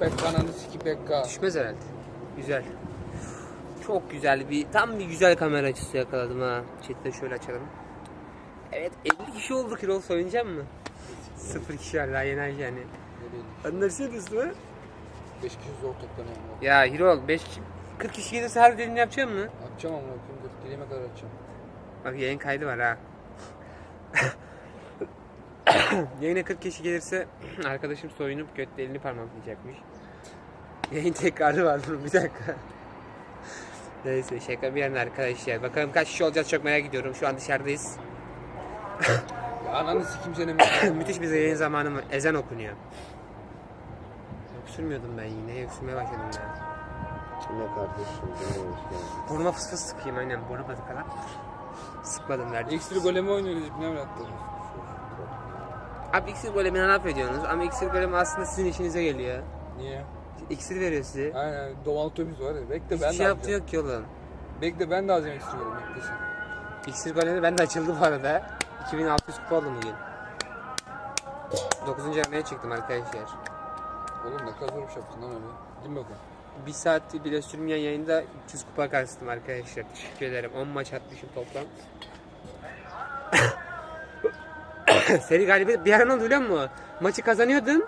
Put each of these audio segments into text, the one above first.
Pekka ananı siki Pekka. Düşmez herhalde. Güzel. Çok güzel bir, tam bir güzel kamera açısı yakaladım ha. Chat'te şöyle açalım. Evet 50 kişi olduk Hirol oynayacak mı? Sıfır kişi var daha yeni ay yani. Anlarsın üstüme. 5 kişi zor toplanıyor. ama. Ya Hirol 5 40 kişi gelirse her dediğini yapacak mı? Amına koyayım dur. Dilime kadar atacağım. Bak yayın kaydı var ha. Yayına 40 kişi gelirse arkadaşım soyunup götle elini parmaklayacakmış. Yayın tekrarı var bunun bir dakika. Neyse şaka bir yana arkadaşlar. Bakalım kaç kişi olacağız çok merak ediyorum. Şu an dışarıdayız. Ya ananı sikim senin. Müthiş bir yayın zamanı mı? Ezan okunuyor. Öksürmüyordum ben yine. Öksürmeye başladım ya. Ne kardeşim, hoş geldin. Burnuma fıs fıs sıkayım aynen. Burnuma kadar. Sıkmadım verdim. Ekstra golemi oynuyoruz. Ne mi attın? Abi iksir golemi ne yapıyorsunuz? Ama iksir golemi aslında sizin işinize geliyor. Niye? İksir veriyor size. Aynen Doğal otobüs var ya. Bekle ben Hiçbir şey de yaptı alacağım. yok ki oğlum. Bekle ben de alacağım ekstra golemi. Beklesin. İksir golemi ben de açıldı bu arada. 2600 kupa oldum bugün. 9. armaya çıktım arkadaşlar. Oğlum ne kadar zor bir şey yaptın lan öyle. Değil mi bakalım? Bir saat bile sürmeyen yayında 300 kupa kastım arkadaşlar. Teşekkür ederim. 10 maç atmışım toplam. Seri galibiyet bir ara ne oldu biliyor musun? Maçı kazanıyordun.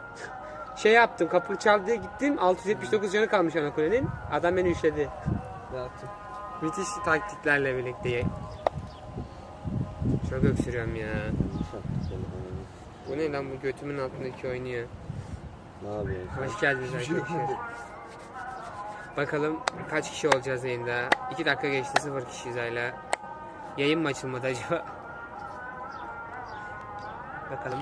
Şey yaptım kapı çaldı diye gittim 679 canı kalmış ana kulenin. Adam beni üçledi. Dağıttım. Müthiş taktiklerle birlikte. Çok öksürüyorum ya. Bu ne lan bu götümün altındaki oynuyor. Ne yapıyorsun? Hoş geldiniz şey arkadaşlar. Bakalım kaç kişi olacağız yayında. 2 dakika geçti 0 kişiyiz hala. Yayın mı açılmadı acaba? Bakalım.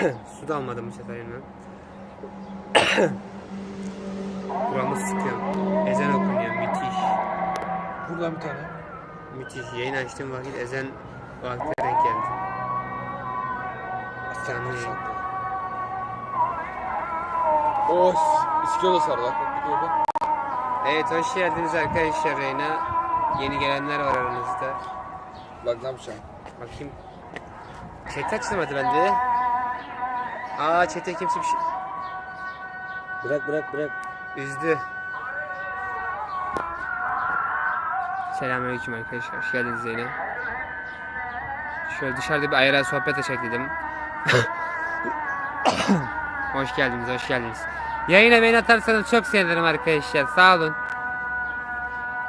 Su da almadım bu sefer yanına. Buramı sıkıyorum. Ezan okunuyor müthiş. Buradan bir tane. Müthiş. Yayın açtığım vakit ezan vakti denk geldi. Yayın. Oh, iskele sardı. Bak bak bak. Evet hoş geldiniz arkadaşlar yayına. Yeni gelenler var aranızda. Bak ne yapacağım. Bakayım. Chat açılmadı bende. Aa chat'e kimse bir şey... Bırak bırak bırak. Üzdü. Selamünaleyküm arkadaşlar. Hoş geldiniz yayına. Şöyle dışarıda bir ayran sohbet açak dedim. hoş geldiniz, hoş geldiniz. Yayına beni atarsanız çok sevinirim arkadaşlar. Sağ olun.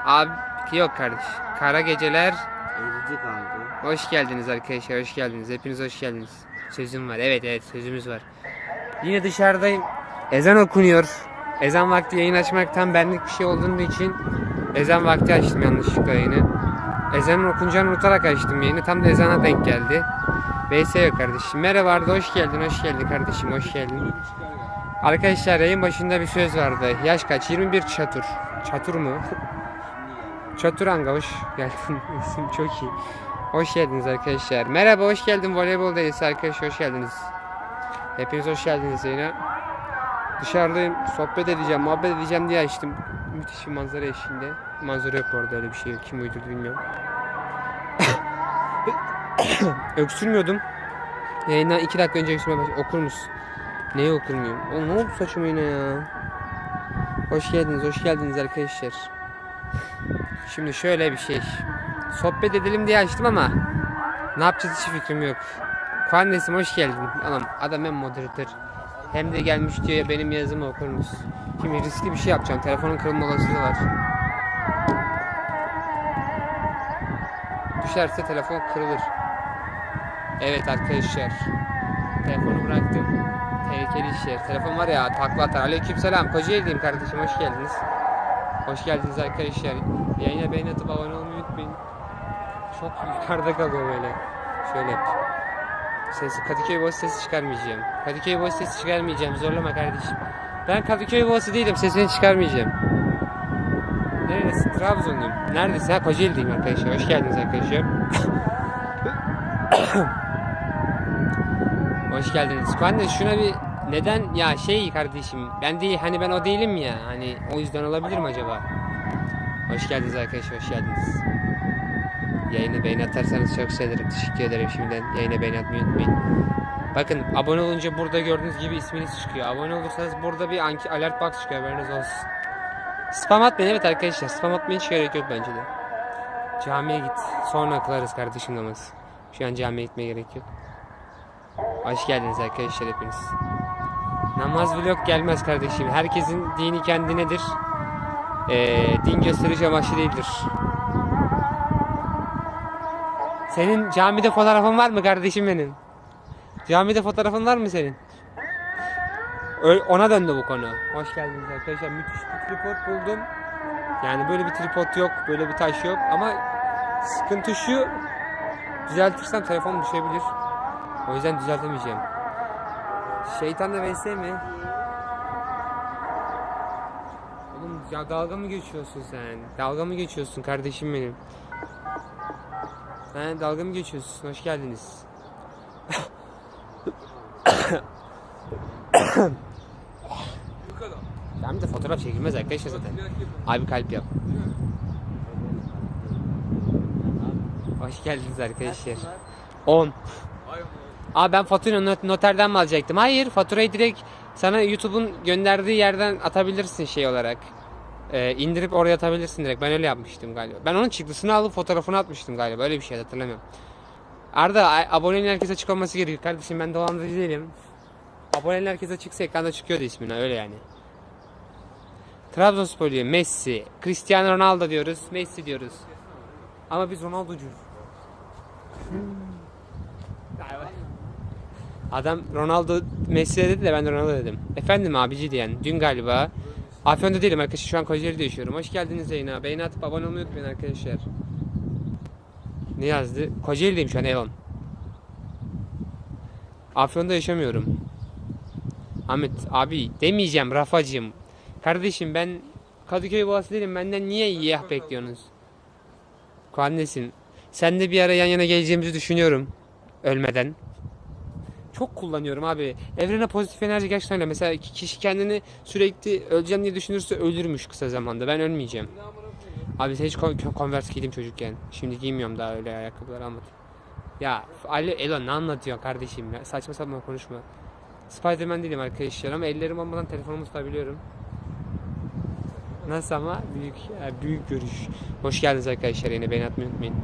Abi yok kardeş. Kara geceler. Eğrici kaldı. Hoş geldiniz arkadaşlar, hoş geldiniz. Hepiniz hoş geldiniz. Sözüm var, evet evet sözümüz var. Yine dışarıdayım. Ezan okunuyor. Ezan vakti yayın açmak tam benlik bir şey olduğu için ezan vakti açtım yanlışlıkla yayını. Ezanın okunacağını unutarak açtım yayını. Tam da ezana denk geldi. VS yok kardeşim. Merhaba Arda, hoş geldin, hoş geldin kardeşim, hoş geldin. Arkadaşlar yayın başında bir söz vardı. Yaş kaç? 21 çatur. Çatur mu? Çaturanga hoş geldin. İsim çok iyi. Hoş geldiniz arkadaşlar. Merhaba hoş geldin voleybol delisi arkadaş hoş geldiniz. Hepiniz hoş geldiniz yine. Dışarıdayım sohbet edeceğim muhabbet edeceğim diye açtım. Müthiş bir manzara eşliğinde. Manzara yok bu öyle bir şey. Kim uydurdu bilmiyorum. Öksürmüyordum. Yayından iki dakika önce öksürmeye başladım. Okur musun? Neyi okur muyum? Oğlum ne oldu saçıma yine ya? Hoş geldiniz, hoş geldiniz arkadaşlar. Şimdi şöyle bir şey. Sohbet edelim diye açtım ama ne yapacağız hiç fikrim yok. Kuandesim hoş geldin. Anam adam hem moderatör hem de gelmiş ya benim yazımı okur musun? Şimdi riskli bir şey yapacağım. Telefonun kırılma olasılığı var. Düşerse telefon kırılır. Evet arkadaşlar. Telefonu bıraktım. Tehlikeli işler. Telefon var ya takla atar. Aleykümselam. Kocaeli'deyim kardeşim. Hoş geldiniz. Hoş geldiniz arkadaşlar. Yayına beğeni atıp abone olmayı unutmayın. Çok yukarıda kalıyor böyle. Şöyle. Sesi, Kadıköy boss sesi çıkarmayacağım. Kadıköy boss sesi çıkarmayacağım. Zorlama kardeşim. Ben Kadıköy boss'u değilim. Sesini çıkarmayacağım. Neresi? Trabzonluyum. Neredesin? Ha Kocaeli'deyim arkadaşlar. Hoş geldiniz arkadaşlar. Hoş geldiniz. De şuna bir neden ya şey kardeşim ben değil hani ben o değilim ya hani o yüzden olabilir mi acaba? Hoş geldiniz arkadaşlar hoş geldiniz. Yayını beğeni atarsanız çok sevinirim. Teşekkür ederim şimdiden. Yayına beğeni atmayı unutmayın. Bakın abone olunca burada gördüğünüz gibi isminiz çıkıyor. Abone olursanız burada bir anki alert box çıkıyor haberiniz olsun. Spam atmayın evet arkadaşlar. Spam atmaya hiç gerek yok bence de. Camiye git. Sonra kılarız kardeşim namaz. Şu an camiye gitmeye gerek yok. Hoş geldiniz arkadaşlar hepiniz. Namaz vlog gelmez kardeşim. Herkesin dini kendinedir. Ee, din gösterici amaçlı değildir. Senin camide fotoğrafın var mı kardeşim benim? Camide fotoğrafın var mı senin? Ö- ona döndü bu konu. Hoş geldiniz arkadaşlar. Müthiş bir tripod buldum. Yani böyle bir tripod yok, böyle bir taş yok ama sıkıntı şu düzeltirsem telefon düşebilir. O yüzden düzeltemeyeceğim. Şeytan da mi? Ya dalga mı geçiyorsun sen? Dalga mı geçiyorsun kardeşim benim? He dalga mı geçiyorsun? Hoş geldiniz. Ben de fotoğraf çekilmez arkadaşlar zaten. Abi kalp yap. Hoş geldiniz arkadaşlar. 10. Ay Allah. Abi ben faturayı not- noterden mi alacaktım? Hayır faturayı direkt sana YouTube'un gönderdiği yerden atabilirsin şey olarak. Ee, indirip oraya atabilirsin direkt. Ben öyle yapmıştım galiba. Ben onun çıktısını alıp fotoğrafını atmıştım galiba. Öyle bir şey hatırlamıyorum. Arda a- abonenin herkese açık olması gerekiyor. Kardeşim ben dolandırıcı değilim. Abonenin herkese açıksa ekranda çıkıyordu ismine öyle yani. Trabzonspor diyor. Messi. Cristiano Ronaldo diyoruz. Messi diyoruz. Ama biz Ronaldo'cuyuz. Adam Ronaldo Messi dedi de ben de Ronaldo dedim. Efendim abici diyen. Dün galiba. Afyon'da değilim arkadaşlar. Şu an Kocaeli'de yaşıyorum. Hoş geldiniz Zeyna. Beğeni atıp abone olmayı unutmayın arkadaşlar. Ne yazdı? Kocaeli'deyim şu an Elon. Afyon'da yaşamıyorum. Ahmet abi demeyeceğim Rafacığım. Kardeşim ben Kadıköy boğası değilim. Benden niye yiyah bekliyorsunuz? Annesin. Sen de bir ara yan yana geleceğimizi düşünüyorum. Ölmeden. Çok kullanıyorum abi. Evrene pozitif enerji gerçekten öyle. Mesela ki- kişi kendini sürekli öleceğim diye düşünürse ölürmüş kısa zamanda. Ben ölmeyeceğim. Abi hiç Converse giydim çocukken. Şimdi giymiyorum daha öyle ayakkabılar anlat. Ya Ali Elon ne anlatıyor kardeşim ya? Saçma sapan konuşma. Spiderman değilim arkadaşlar ama ellerim olmadan telefonumu tutabiliyorum. Nasıl ama? Büyük ya büyük görüş. Hoş geldiniz arkadaşlar yine beni atmayı unutmayın.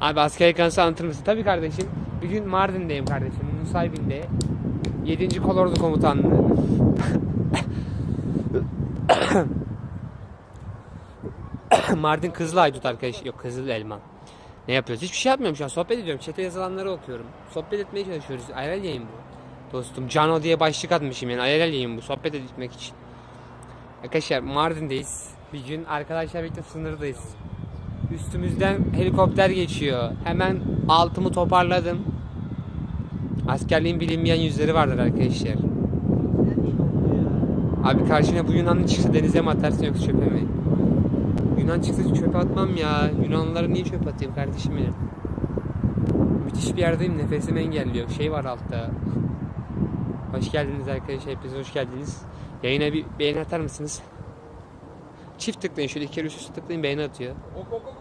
Abi askerlik anısı anlatır mısın? Tabii kardeşim. Bir gün Mardin'deyim kardeşim. Nusaybin'de. 7. Kolordu Komutanlığı. Mardin Kızıl Aydut arkadaş. Yok Kızıl Elma. Ne yapıyoruz? Hiçbir şey yapmıyorum şu an. Sohbet ediyorum. Çete yazılanları okuyorum. Sohbet etmeye çalışıyoruz. Ayrel yayın bu. Dostum Cano diye başlık atmışım yani. Ayrel yayın bu. Sohbet etmek için. Arkadaşlar Mardin'deyiz. Bir gün arkadaşlar birlikte sınırdayız. Üstümüzden helikopter geçiyor. Hemen altımı toparladım. Askerliğin bilinmeyen yüzleri vardır arkadaşlar. Abi karşına bu Yunanlı çıksa denize mi atarsın yoksa çöpe mi? Yunan çıksa çöpe atmam ya. Yunanlıları niye çöpe atayım kardeşim benim? Müthiş bir yerdeyim nefesimi engelliyor. Şey var altta. Hoş geldiniz arkadaşlar. Hepiniz hoş geldiniz. Yayına bir beğeni atar mısınız? Çift tıklayın şöyle iki kere üst üste tıklayın beğeni atıyor.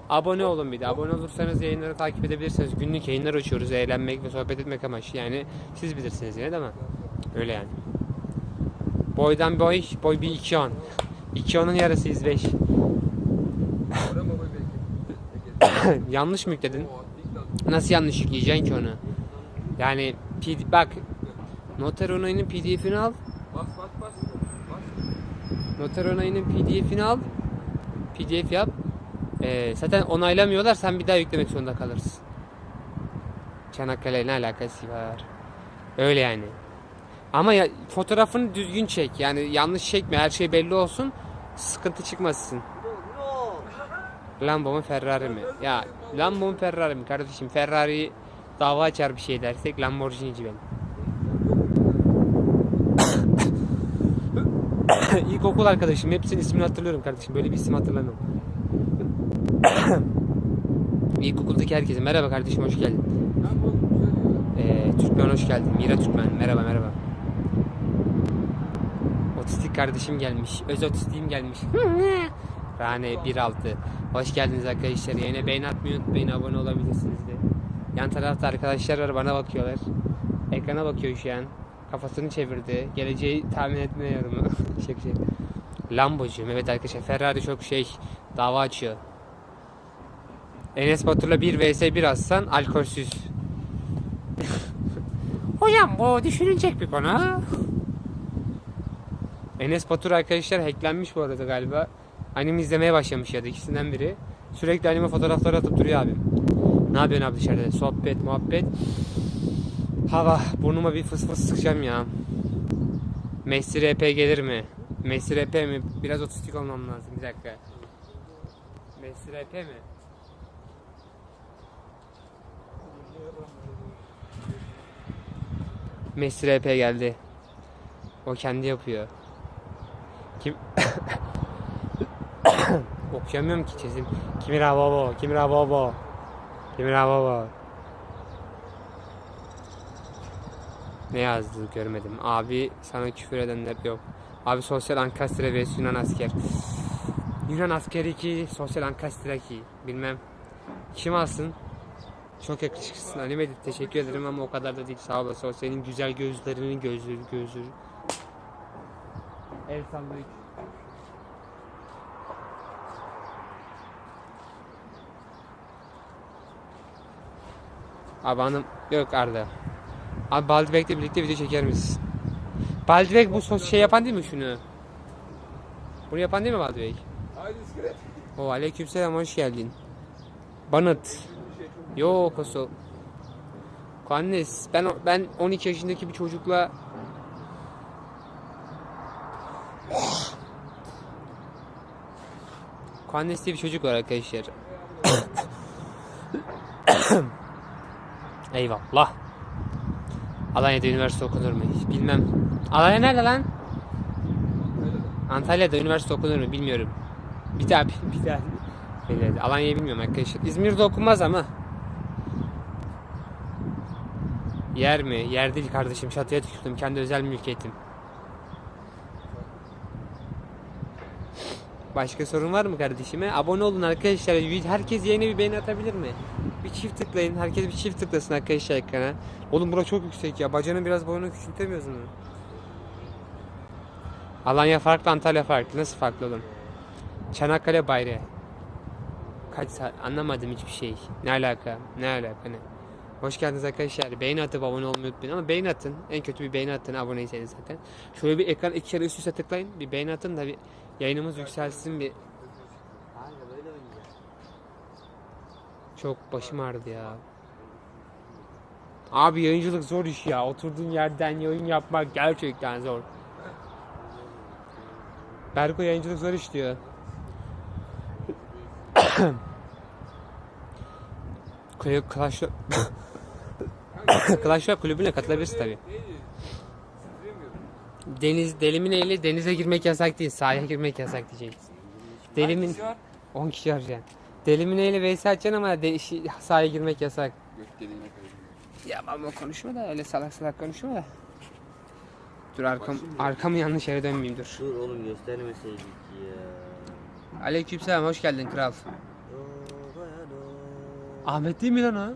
Abone olun bir de. Abone olursanız yayınları takip edebilirsiniz. Günlük yayınlar açıyoruz. Eğlenmek ve sohbet etmek amaçlı. Yani siz bilirsiniz yine değil mi? Öyle yani. Boydan boy, boy bir iki on. İki onun yarısıyız beş. Yanlış mı yükledin? Nasıl yanlış yükleyeceksin ki onu? Yani bak Noter onayının PDF'ini al. Bas bas bas. Noter onayının PDF'ini al. PDF yap. Ee, zaten onaylamıyorlar. Sen bir daha yüklemek zorunda kalırsın. Çanakkale ne alakası var? Öyle yani. Ama ya, fotoğrafını düzgün çek. Yani yanlış çekme. Her şey belli olsun. Sıkıntı çıkmasın. Lambo mu Ferrari mi? Ya Lambo mu Ferrari mi kardeşim? Ferrari dava açar bir şey dersek Lamborghini'ci ben. İlkokul arkadaşım. Hepsinin ismini hatırlıyorum kardeşim. Böyle bir isim hatırlamıyorum. İlkokuldaki herkese merhaba kardeşim hoş geldin. Ee, Türkmen hoş geldin. Mira Türkmen merhaba merhaba. Otistik kardeşim gelmiş. Öz otistiğim gelmiş. Rane 1.6. Hoş geldiniz arkadaşlar. Yine beğeni atmayı unutmayın. Abone olabilirsiniz de. Yan tarafta arkadaşlar var bana bakıyorlar. Ekrana bakıyor şu an. Kafasını çevirdi. Geleceği tahmin etmiyorum. şey şey. Lambo'cuyum. Evet arkadaşlar Ferrari çok şey dava açıyor. Enes Batur'la 1 vs 1 atsan alkolsüz. Hocam bu düşünülecek bir konu. Enes Batur arkadaşlar hacklenmiş bu arada galiba. Anime izlemeye başlamış ya da ikisinden biri. Sürekli anime fotoğrafları atıp duruyor abim. Ne yapıyorsun abi dışarıda? Sohbet, muhabbet. Hava. Burnuma bir fıs fıs sıkacağım ya. Messi RP gelir mi? Messi RP mi? Biraz otistik olmam lazım. Bir dakika. Messi RP mi? Messi RP geldi. O kendi yapıyor. Kim? Okuyamıyorum ki çizim. Kimira baba, Kimira baba. Kimira baba. Ne yazdı görmedim. Abi sana küfür edenler yok. Abi sosyal ankastre ve Yunan asker. Yunan askeri 2, sosyal ankastre 2. Bilmem. Kim alsın? Çok yakışıklısın Animedi teşekkür ederim ama o kadar da değil sağ olasın. O senin güzel gözlerinin gözleri gözleri. El sallayık. Abi hanım yok Arda. Abi Baldebek'le birlikte video çeker misin? Baldebek bu sos şey yapan değil mi şunu? Bunu yapan değil mi iskelet. O aleykümselam hoş geldin. Banıt. Yok Koso. Kannes ben ben 12 yaşındaki bir çocukla Kannes diye bir çocuk var arkadaşlar. Eyvallah. Alanya'da üniversite okunur mu? Bilmem. Alanya nerede lan? Antalya'da üniversite okunur mu? Bilmiyorum. Bir daha bir daha. Öyle, Alanya'yı bilmiyorum arkadaşlar. İzmir'de okunmaz ama. Yer mi? Yer değil kardeşim. Çatıya tükürdüm. Kendi özel mülkiyetim. Başka sorun var mı kardeşime? Abone olun arkadaşlar. Herkes yeni bir beğeni atabilir mi? Bir çift tıklayın. Herkes bir çift tıklasın arkadaşlar ekrana. Oğlum bura çok yüksek ya. Bacanın biraz boyunu küçültemiyoruz mu? Alanya farklı, Antalya farklı. Nasıl farklı oğlum? Çanakkale bayrağı. Kaç saat anlamadım hiçbir şey. Ne alaka? Ne alaka ne? Hoş geldiniz arkadaşlar. Beğeni atıp abone olmayı unutmayın ama beğeni atın. En kötü bir beğeni atın aboneyseniz zaten. Şöyle bir ekran iki kere üst üste tıklayın. Bir beğeni atın da bir yayınımız yükselsin bir. Kanka böyle oynayacağız. Çok başım ağrıdı ya. Abi yayıncılık zor iş ya. Oturduğun yerden yayın yapmak gerçekten zor. Berko yayıncılık zor iş diyor. Clash Clash kulübüne katılabilirsin tabi. Deniz delimin eli denize girmek yasak değil, sahaya girmek yasak diyeceksin. Delimin Hangisi var? 10 kişi var yani. Delimin eli vs atacaksın ama de, şi- sahaya girmek yasak. Göt deliğine. Ya ama konuşma da öyle salak salak konuşma da. Dur arkam arkamı yanlış yere dönmeyeyim dur. Dur oğlum göstermeseydik ya. Aleykümselam hoş geldin kral. Ahmet değil mi lan o?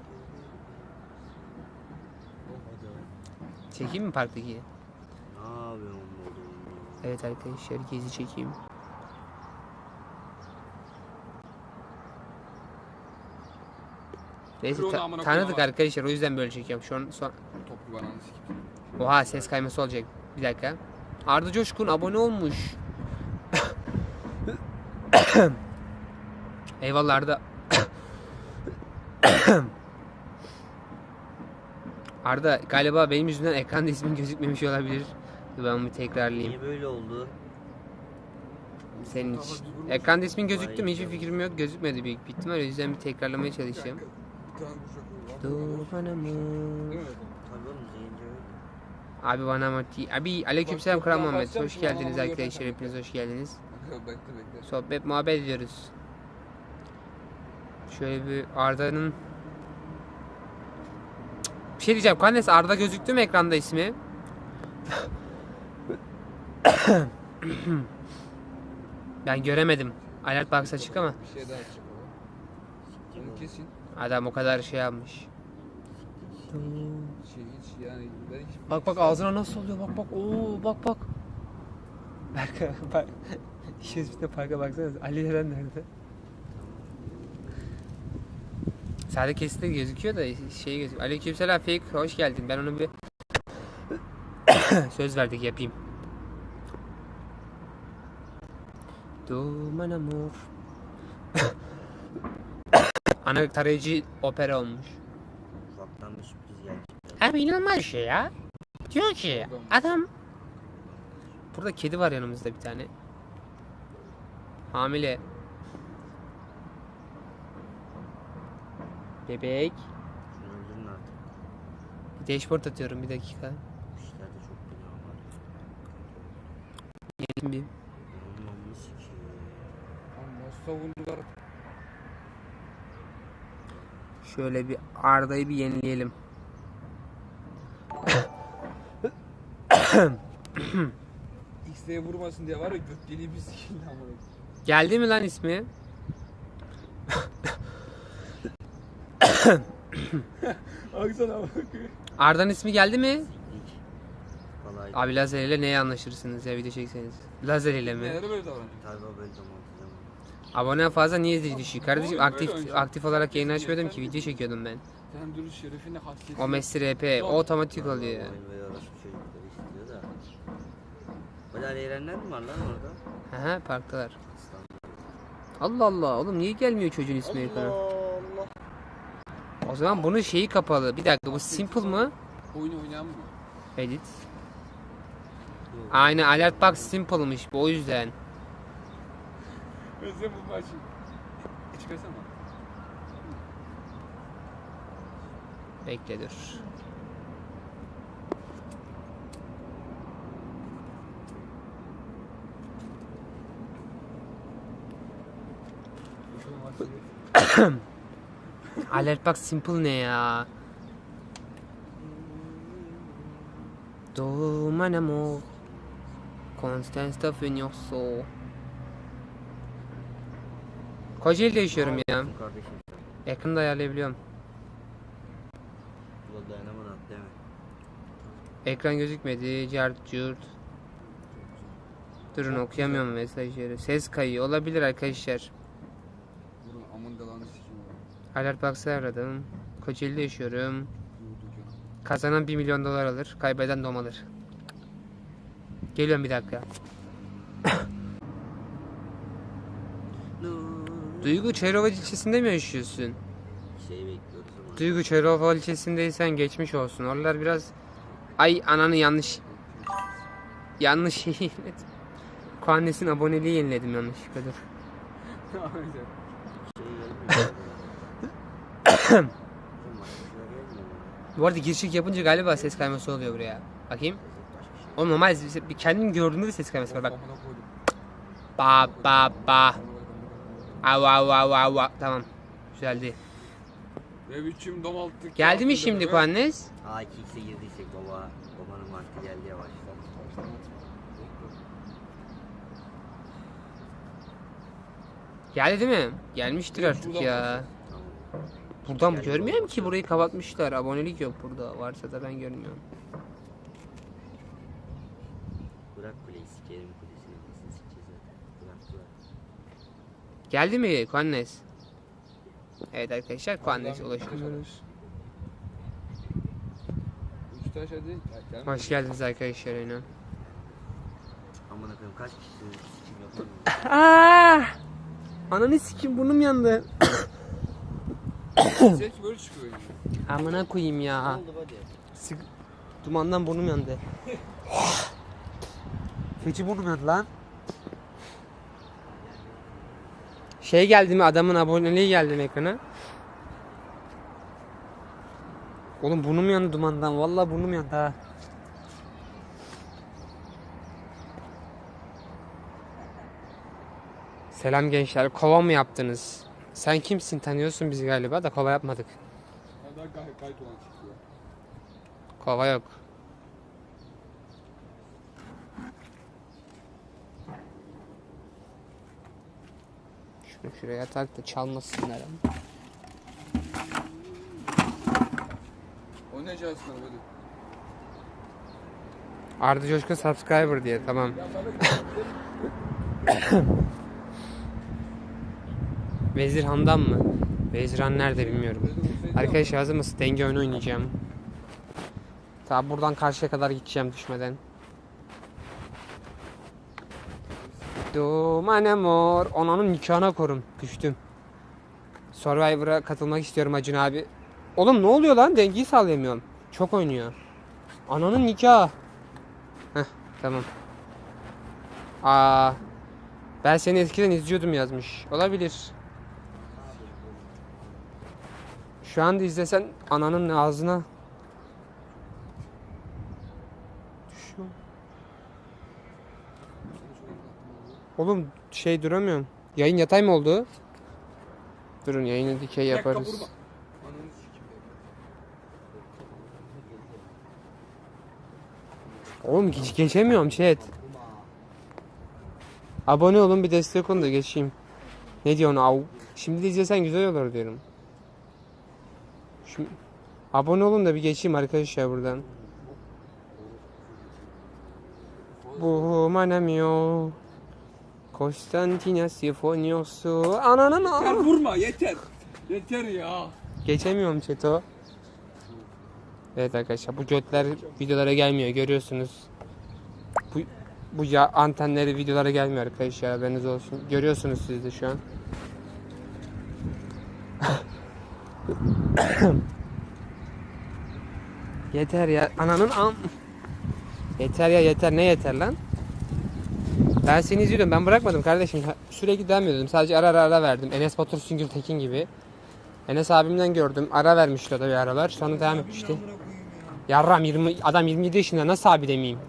Çekeyim mi parktaki? Ne yapıyorsun oğlum? Evet arkadaşlar gezi çekeyim. Neyse ta- tanıdık arkadaşlar o yüzden böyle çekiyorum. Şu an son... Oha ses kayması olacak. Bir dakika. Arda Coşkun abone olmuş. Eyvallah Arda. Arda galiba benim yüzümden ekranda ismin gözükmemiş olabilir. Dur Ben bunu tekrarlayayım. Niye böyle oldu? Senin hiç. Ekranda ismin gözüktü mü? Hiçbir fikrim yok. Gözükmedi büyük bir ihtimal. O yüzden bir tekrarlamaya çalışacağım. Öyle. Abi bana mı? Abi aleykümselam Kral Muhammed. Hoş geldiniz arkadaşlar. Hepiniz hoş geldiniz. Sohbet muhabbet ediyoruz. Şöyle bir Arda'nın bir şey diyeceğim. Kandes Arda gözüktü mü ekranda ismi? ben göremedim. Alert box açık ama Bir şey daha baba. Onu kesin. Adam o kadar şey yapmış. Şey hiç yani ben hiç Bak bak ağzına nasıl oluyor bak bak ooo bak bak. Berka bak. İşiniz bir de parka baksanız Ali Eren nerede? Sade kesiti gözüküyor da şey gözüküyor. Aleykümselam Fake hoş geldin. Ben onu bir söz verdik yapayım. Duman amor. Ana tarayıcı opera olmuş. Uzaktan bir sürpriz gelecek. Abi inanılmaz bir şey ya. Diyor ki adam Burada kedi var yanımızda bir tane. Hamile. Bebek. Şunu öldürün artık. Bir dashboard atıyorum bir dakika. İşlerde çok günah var. Yedim bir. Sikeyim. Ama savundular. Şöyle bir Arda'yı bir yenileyelim. X'ye vurmasın diye var ya göt deliği bir sikildi amına. Geldi mi lan ismi? Baksana amına. Arda'nın ismi geldi mi? Kolay. Abi lazer ile neye anlaşırsınız ya video çekseniz? Lazer ile mi? Nelere böyle davranıyor? Tabii böyle zamanlayacağım. Abone fazla niye izleyici düşüyor? Kardeşim aktif aktif olarak yayın açmıyordum ki video çekiyordum ben. Sen duruş şerefine hasret. O Messi RP o otomatik oluyor. Oyun böyle. Böyle Ali Erenler mi var lan orada? Aha parktalar. İstanbul. Allah Allah oğlum niye gelmiyor çocuğun ismi ekrana? Allah. O zaman bunun şeyi kapalı. Bir dakika bu simple mı? Oyunu oynayan mı? Edit. Aynı alert box simple'mış bu o yüzden. Özlem bu maçı. Çıkarsana. Bekle dur. Alert box simple ne ya? Duman amor Constance Fenyoso Kocaeli'de yaşıyorum ya. Kardeşim. Yakında ayarlayabiliyorum. Ulan dayanamadan? Ekran gözükmedi. Cart curt. Durun okuyamıyorum mesajları. Ses kayıyor. Olabilir arkadaşlar. Dalanı sikeyim. Alert Box'ı aradım. Kocaeli'de yaşıyorum. Kazanan 1 milyon dolar alır. Kaybeden dom alır. Geliyorum bir dakika. Duygu Çayırova ilçesinde mi yaşıyorsun? Şey bekliyoruz ama. Duygu Çayırova ilçesindeysen geçmiş olsun. Oralar biraz... Ay ananı yanlış... Yanlış şey yeniledim. Kuannes'in aboneliği yeniledim yanlışlıkla dur. Oğlum. Bu arada girişik yapınca galiba ses kayması oluyor buraya. Bakayım. Başka şey. O normal bir kendim gördüğümde de ses kayması var. Bak. Ba ba ba. Amına koydum. Av av av av av. Tamam. Güzeldi. Ne biçim domalttık. Geldi mi şimdi Kuannes? Aa 2x'e girdiysek baba. Babanın vakti geldi yavaştan. Geldi değil mi? Gelmiştir Evet, artık buradan ya. Tamam. Buradan Geldi görmüyorum ki burayı kapatmışlar. Abonelik yok burada. Varsa da ben görmüyorum. Bırak kuleyi sikerim kulesini. Nasıl sikeceğiz zaten. Bırak bırak. Geldi mi Kuannes? Evet arkadaşlar Kuannes'e ulaşıyoruz. Üç taş hadi. Hoş geldiniz arkadaşlar oyuna. Aman akım kaç kişisiniz sikim yapamıyorum. Aa! Ananı sikim burnum yandı. Ses böyle çıkıyor. Amına koyayım Ne ya. oldu hadi? Sık... Dumandan burnum yandı. Feci burnum yandı lan. Şey geldi mi adamın aboneliği geldi mi ekrana? Oğlum burnum yandı dumandan. Vallahi burnum yandı ha. Selam gençler. Kova mı yaptınız? Sen kimsin? Tanıyorsun bizi galiba da kova yapmadık. Kova yok. Şunu şuraya tak da çalmasınlar ama. Oynayacağız sana hadi. Arda Coşkun subscriber diye tamam. Vezir Handan mı? Vezir Han nerede bilmiyorum. Arkadaşlar hazır mısın? Denge oyunu oynayacağım. Tabi buradan karşıya kadar gideceğim düşmeden. Duman amor. Onanın nikahına korun. Düştüm. Survivor'a katılmak istiyorum Acun abi. Oğlum ne oluyor lan? Dengeyi sağlayamıyorum. Çok oynuyor. Ananın nikahı. Heh tamam. Aa, ben seni eskiden izliyordum yazmış. Olabilir. Şu anda izlesen ananın ağzına. Düşüyor. Oğlum şey duramıyorum. Yayın yatay mı oldu? Durun yayını dikey yaparız. Oğlum hiç geçemiyorum chat. Abone olun bir destek olun da geçeyim. Ne diyorsun av? Şimdi izlesen güzel olur diyorum. Şimdi, abone olun da bir geçeyim arkadaşlar buradan. Bu manemio. Konstantina Sinfoniosu. Ananın Yeter a- vurma yeter. Yeter ya. Geçemiyorum çeto. Evet arkadaşlar bu götler videolara gelmiyor görüyorsunuz. Bu bu ya antenleri videolara gelmiyor arkadaşlar haberiniz olsun. Görüyorsunuz siz de şu an. yeter ya ananın am. Yeter ya yeter ne yeter lan? Ben seni izliyordum ben bırakmadım kardeşim sürekli devam sadece ara ara ara verdim Enes Batur Süngül Tekin gibi Enes abimden gördüm. Ara vermişti o da bir aralar. Sonra devam etmişti. Yarram 20 adam 27 yaşında nasıl abi demeyeyim.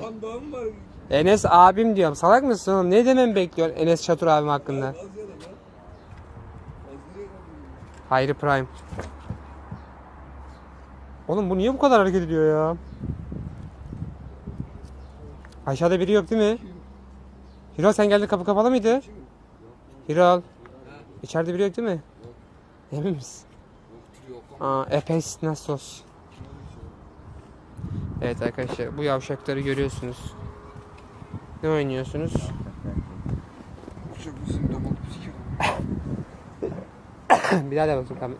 Kan var. Enes abim diyorum. Salak mısın oğlum? Ne demem bekliyorsun Enes Çatur abim hakkında? Hayri Prime. Oğlum bu niye bu kadar hareket ediyor ya? Aşağıda biri yok değil mi? Hirol sen geldin kapı kapalı mıydı? Hirol. İçeride biri yok değil mi? Emin misin? Aa, Epes Nasos. Evet arkadaşlar bu yavşakları görüyorsunuz. Ne oynuyorsunuz? Bizim damak bir daha da bakın kamera.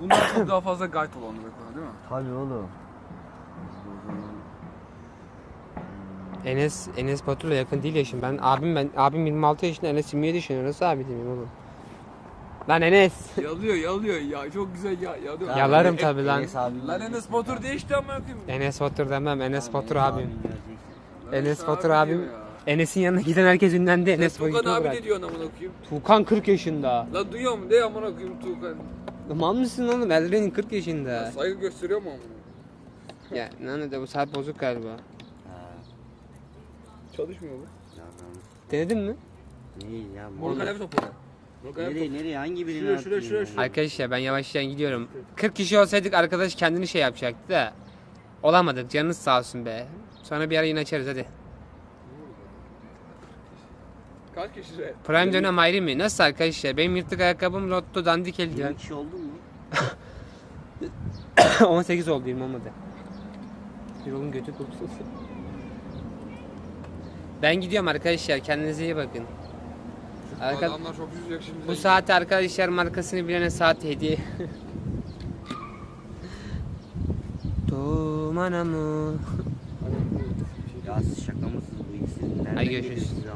Bunlar çok daha fazla guide olanlar değil mi? Tabii oğlum. Enes Enes Batur'la yakın değil yaşım. Ben abim ben abim 26 yaşında Enes 27 yaşında. Nasıl abi demeyeyim oğlum? Lan Enes. Yalıyor yalıyor ya çok güzel ya yalıyor. Yalarım tabi lan. Enes. Lan Enes Batur değişti ama koyayım. Enes Batur demem. Enes Batur abim. Enes işte Batur abi abim. diyor ya. Enes'in yanına giden herkes ünlendi. Enes Tuğkan Batur'u abi ne diyorsun amına koyayım? Tuğkan 40 yaşında. Lan duyuyor mu? De amına koyayım Tuğkan. Mal mısın oğlum? Elren'in 40 yaşında. Saygı gösteriyor mu amına? Ya nane de bu saat bozuk galiba. Çalışmıyor bu. yavrum. Denedin mi? Ne ya? Nereye, ev topu. Morgan ev nereye, nereye? Hangi birini Şuraya, şuraya, şuraya, ya? şuraya. Arkadaşlar ben yavaştan gidiyorum. 40 kişi olsaydık arkadaş kendini şey yapacaktı da. Olamadık. Canınız sağ olsun be. Sonra bir ara yine açarız hadi. Kaç kişi re? Prime dönem ayrı mı? Nasıl arkadaşlar? Benim yırtık ayakkabım Lotto dandik 20 eldiven. kişi oldun mu? 18 oldu 20 olmadı. Yolun götü kopsun. Ben gidiyorum arkadaşlar. Kendinize iyi bakın. Arka- Adamlar çok üzülecek şimdi. Bu saate arkadaşlar markasını bilene saat hediye. Duman mı? Ya siz şaka mısınız bu ikisi? Nereden Hadi görüşürüz. ya?